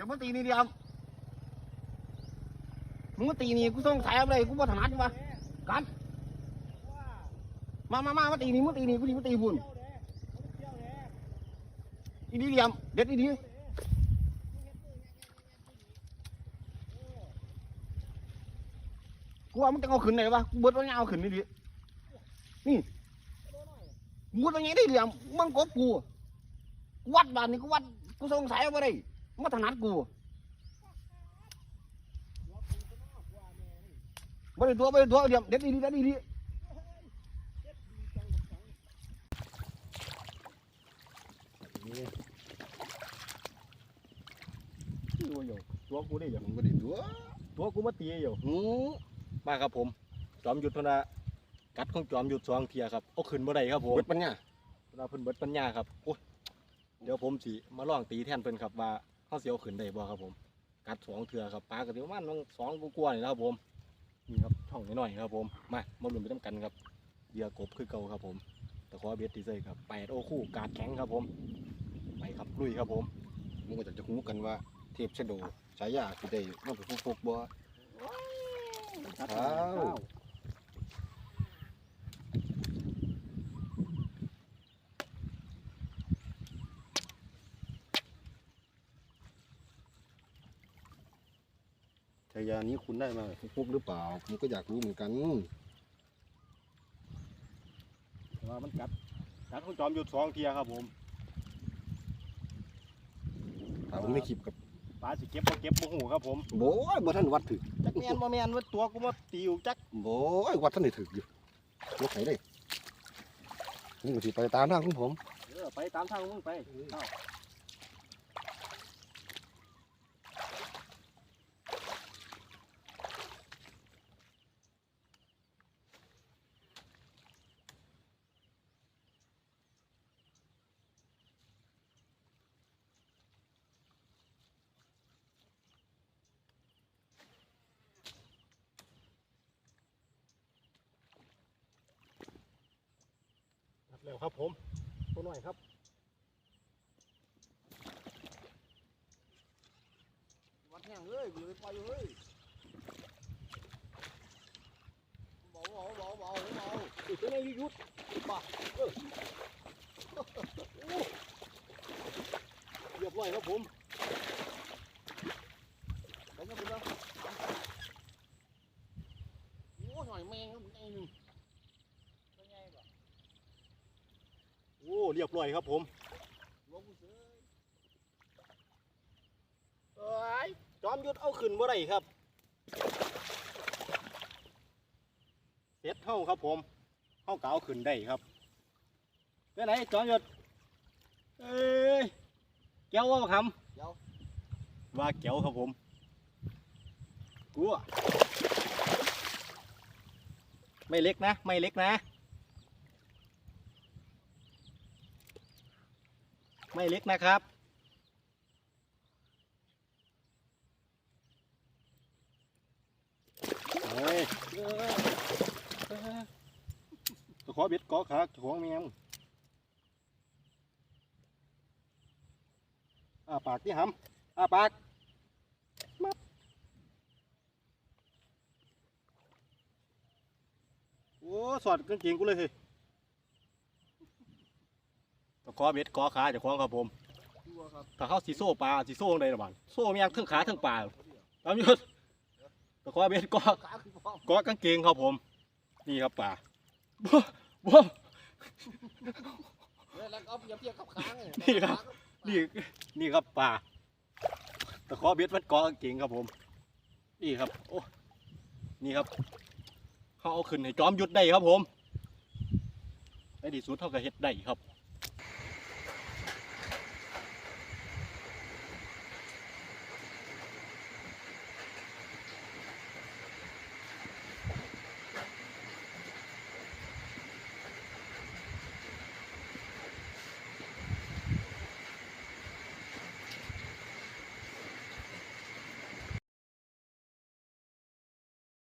อย่ามตีนี่เดียวมึงมาตีนี่กูต้องใช้อะไรกูบ่ถนัดวะกันมามามามาตีนี่มึงตีนี่กูนี่มาตีบุญอีดีเดียมเด็ดอีดีกูว่ามึงจะเอาขึ้นไหนวะกูเบิดว่าไงเอาขึ้นนี่ดินี่มึงว่าไงได้เดียมมึงกบกูกวัดบ้านนี่กูวัดกูสงสัยว่าได้มึง มาถนัดกูไม่ได้ตัวไม่ได้ตัวเดียมเด็ดอีดีเด็ดอีดีตัวอยู่ตัวกูได้อยู่มึงไม่ได้ตัวตัวกูมาตีอยู่หูมาครับผมจอมหยุดธนากัดของจอมหยุดสองเทียครับเอาขึ้นบ่ได้ครับผมเบิดปัญญาเราเพิ่นเบิดปัญญาครับโอ้ยเดี๋ยวผมสิมาลองตีแทนเพิ่นครับว่า เขาสิเอาขึ้นได้บ่ครับผม กัดสองเทือครับปลากระติประมาณสองกว่าๆนี่นะครับผมนี่ครับช่องน้อยๆครับผมมามาลุ้นไปน้ำกันครับเหยื่อกบคือเก่าครับผมตะขอเบ็ดตีเซยครับแปดโอคู่กาดแข็งครับผมไปครับลุยครับผมมึงก็จะจะหูกันว่าเทพชะโดฉายาคือได้มันเป็นผู้ฟุกบ่ครับ ฉายานี้คุณได้มาผู้ฟุกหรือเปล่า ผมก็อยากรู้เหมือนกันแต่ว่ามันกัดกัดของจอมหยุดสองเทียครับผมถามผมไม่คลิปกับปลาสิเก็บบ่เก็บบ่หูครับผมโบ้ยบ่ท่านวัดถึกจักแมนบ่แมนว่าตัวกูมาติวจักโบ้ยวัดท่านได้ถึกอยู่ยกไห้ได้นี่ก็สิไปตามทางของผมเออไปตามทางมึงไป แล้วครับผมตัวหน่อยครับวัดแห้งเอ้ยกูเลยไปอยู่เฮ้ยเบาเบาเบาเบาเบาอีกตัวหนึงยุดป่ะเออโอ้เรียบร้อยครับผมไปนะคุณนะโอ้หน่อยแมงครับไอ้หนึ่งเป็นไงบ่ โอ้ เรียบร้อยครับผมหลวงกูเสือเอ้ยจอมยุดเอาขึ้นบ่ได้ครับเสร็จเท่าครับผมเท่าเก่าขึ้นได้ครับไปไหนจอมยุดเอ้ยแก้วว่าคำเดี๋ยวว่าแก้วครับผมกลัวไม่เล็กนะ ไม่เล็กนะ ไม่เล็กนะครับ โอ้ยเอ้ยเอ้ยตะขอเบ็ดเกาขาขอแมวอ้าปากที่หำอาปากมับโอ้ สอดกางเกงกูเลยเฮ้ ขอเบ็ดเกาะขาเจะคล้าของครับผมดูว่าครับถ้าเขาสีโซ่ปลาสีโซ่ในระบาดโซ่มียางทั้งขาทั้งปลาตามยศตะขอเบ็ดเกาะขาคือพ่อเกาะกางเกงครับผม นี่ครับปลาบ้าบ้าเฮ้ยแล้วก็อย่าเพียกกับค้างนี่ครับ นี่ นี่ครับปลาตะขอเบ็ดมันเกาะกางเกงครับผม นี่ครับ โอ้ นี่ครับ เขาเอาขึ้นให้จอมหยุดได้ครับผมในที่สุดเท่ากับเฮ็ดได้ครับ